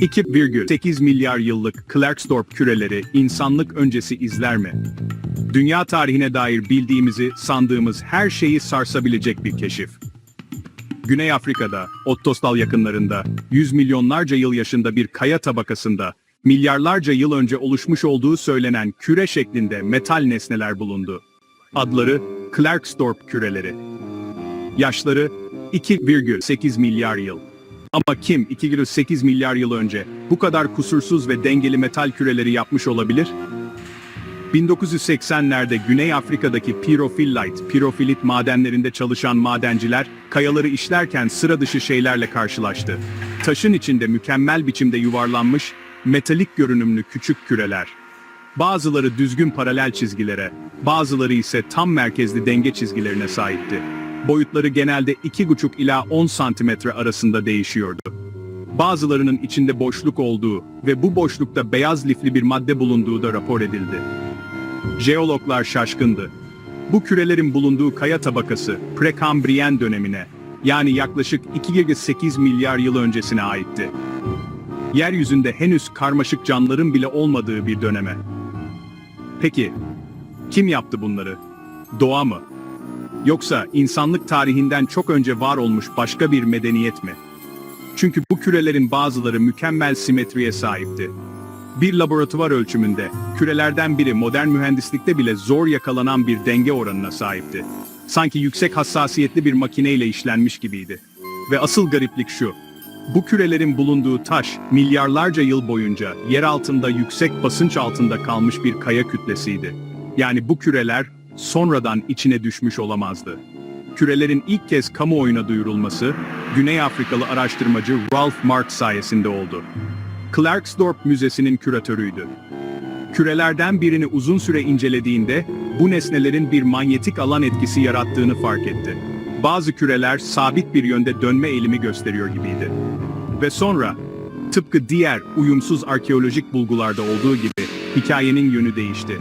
2,8 milyar yıllık Klerksdorp küreleri insanlık öncesi izler mi? Dünya tarihine dair bildiğimizi, sandığımız her şeyi sarsabilecek bir keşif. Güney Afrika'da, Ottosdal yakınlarında, yüz milyonlarca yıl yaşında bir kaya tabakasında, milyarlarca yıl önce oluşmuş olduğu söylenen küre şeklinde metal nesneler bulundu. Adları Klerksdorp küreleri. Yaşları 2,8 milyar yıl. Ama kim 2,8 milyar yıl önce bu kadar kusursuz ve dengeli metal küreleri yapmış olabilir? 1980'lerde Güney Afrika'daki pirofillite, pirofilit madenlerinde çalışan madenciler, kayaları işlerken sıra dışı şeylerle karşılaştı. Taşın içinde mükemmel biçimde yuvarlanmış, metalik görünümlü küçük küreler. Bazıları düzgün paralel çizgilere, bazıları ise tam merkezli denge çizgilerine sahipti. Boyutları genelde 2,5 ila 10 santimetre arasında değişiyordu. Bazılarının içinde boşluk olduğu ve bu boşlukta beyaz lifli bir madde bulunduğu da rapor edildi. Jeologlar şaşkındı. Bu kürelerin bulunduğu kaya tabakası Prekambriyen dönemine, yani yaklaşık 2,8 milyar yıl öncesine aitti. Yeryüzünde henüz karmaşık canlıların bile olmadığı bir döneme. Peki, kim yaptı bunları? Doğa mı? Yoksa insanlık tarihinden çok önce var olmuş başka bir medeniyet mi? Çünkü bu kürelerin bazıları mükemmel simetriye sahipti. Bir laboratuvar ölçümünde, kürelerden biri modern mühendislikte bile zor yakalanan bir denge oranına sahipti. Sanki yüksek hassasiyetli bir makineyle işlenmiş gibiydi. Ve asıl gariplik şu, bu kürelerin bulunduğu taş, milyarlarca yıl boyunca yer altında yüksek basınç altında kalmış bir kaya kütlesiydi. Yani bu küreler, sonradan içine düşmüş olamazdı. Kürelerin ilk kez kamuoyuna duyurulması, Güney Afrikalı araştırmacı Ralph Marx sayesinde oldu. Klerksdorp Müzesi'nin küratörüydü. Kürelerden birini uzun süre incelediğinde, bu nesnelerin bir manyetik alan etkisi yarattığını fark etti. Bazı küreler sabit bir yönde dönme eğilimi gösteriyor gibiydi. Ve sonra, tıpkı diğer uyumsuz arkeolojik bulgularda olduğu gibi, hikayenin yönü değişti.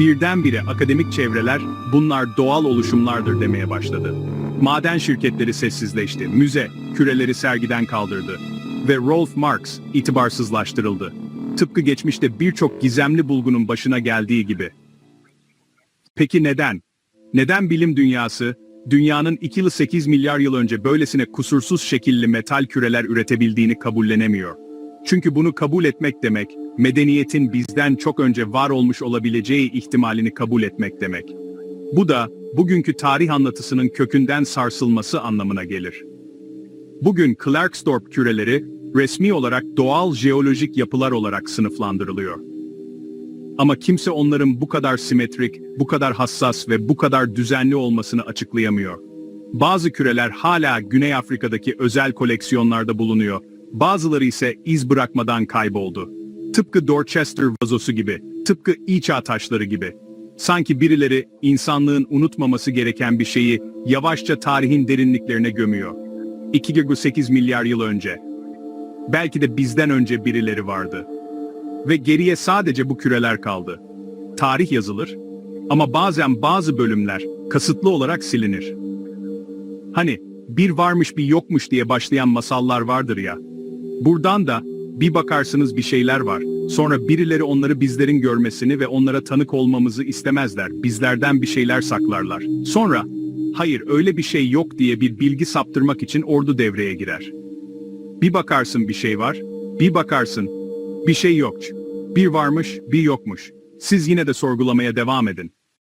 Birdenbire akademik çevreler bunlar doğal oluşumlardır demeye başladı. Maden şirketleri sessizleşti, müze küreleri sergiden kaldırdı ve Rolf Marx itibarsızlaştırıldı. Tıpkı geçmişte birçok gizemli bulgunun başına geldiği gibi. Peki neden? Neden bilim dünyası, dünyanın 2,8 milyar yıl önce böylesine kusursuz şekilli metal küreler üretebildiğini kabullenemiyor? Çünkü bunu kabul etmek demek, medeniyetin bizden çok önce var olmuş olabileceği ihtimalini kabul etmek demek. Bu da, bugünkü tarih anlatısının kökünden sarsılması anlamına gelir. Bugün Klerksdorp küreleri, resmi olarak doğal jeolojik yapılar olarak sınıflandırılıyor. Ama kimse onların bu kadar simetrik, bu kadar hassas ve bu kadar düzenli olmasını açıklayamıyor. Bazı küreler hala Güney Afrika'daki özel koleksiyonlarda bulunuyor, bazıları ise iz bırakmadan kayboldu. Tıpkı Dorchester vazosu gibi, tıpkı İçağ taşları gibi. Sanki birileri insanlığın unutmaması gereken bir şeyi yavaşça tarihin derinliklerine gömüyor. 2,8 milyar yıl önce. Belki de bizden önce birileri vardı. Ve geriye sadece bu küreler kaldı. Tarih yazılır ama bazen bazı bölümler kasıtlı olarak silinir. Hani bir varmış bir yokmuş diye başlayan masallar vardır ya. Buradan da bir bakarsınız bir şeyler var. Sonra birileri onları bizlerin görmesini ve onlara tanık olmamızı istemezler. Bizlerden bir şeyler saklarlar. Sonra hayır öyle bir şey yok diye bir bilgi saptırmak için ordu devreye girer. Bir bakarsın bir şey var, bir bakarsın bir şey yok. Bir varmış, bir yokmuş. Siz yine de sorgulamaya devam edin.